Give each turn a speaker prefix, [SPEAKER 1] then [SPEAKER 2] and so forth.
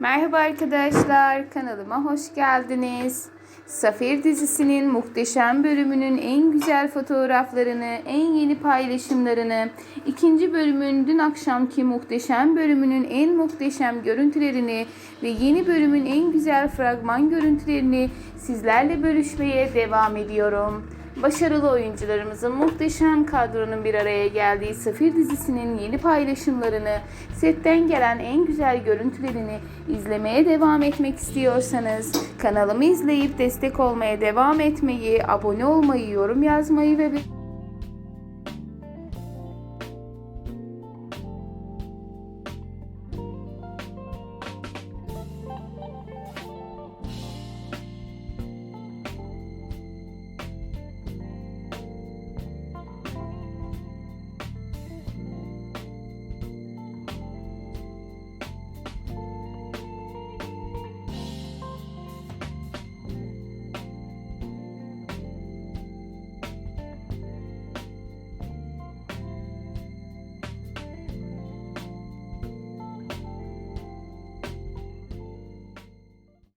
[SPEAKER 1] Merhaba arkadaşlar, kanalıma hoş geldiniz. Safir dizisinin muhteşem bölümünün en güzel fotoğraflarını, en yeni paylaşımlarını, ikinci bölümün dün akşamki muhteşem bölümünün en muhteşem görüntülerini ve yeni bölümün en güzel fragman görüntülerini sizlerle bölüşmeye devam ediyorum. Başarılı oyuncularımızın muhteşem kadronun bir araya geldiği Safir dizisinin yeni paylaşımlarını, setten gelen en güzel görüntülerini izlemeye devam etmek istiyorsanız kanalımı izleyip destek olmaya devam etmeyi, abone olmayı, yorum yazmayı ve